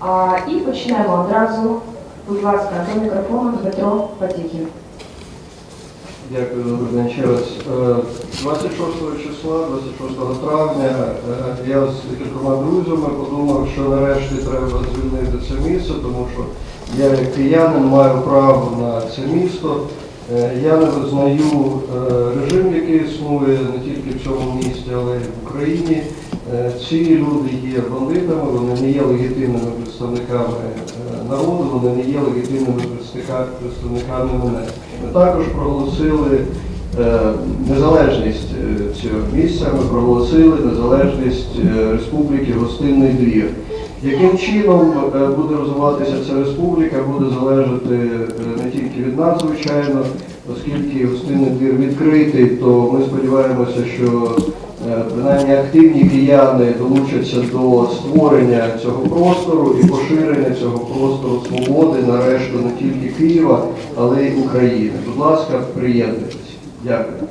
А, і почнемо одразу. Будь ласка, до мікрофону Дмитро Патікін. Дякую, добрий день ще раз. Е, 26 числа, 26 травня, е, я з декількома друзями подумав, що нарешті треба звільнити це місце, тому що я як киянин маю право на це місто. Е, Я не визнаю е, режим, який існує не тільки в цьому місті, але й в Україні. Е, Ці люди є бандитами, вони не є легітимними представниками е, народу, вони не є легітимними представника- представниками мене. Ми також проголосили е, незалежність е, цього місця, ми проголосили незалежність е, Республіки Гостинний Двір. Яким чином е, буде розвиватися ця республіка, буде залежати е, не тільки від нас, звичайно, оскільки гостинний двір відкритий, то ми сподіваємося, що е, принаймні активні кияни долучаться до створення цього простору і поширення цього простору свободи на решту не тільки Києва, але й України. Будь ласка, приєднуйтесь. Дякую.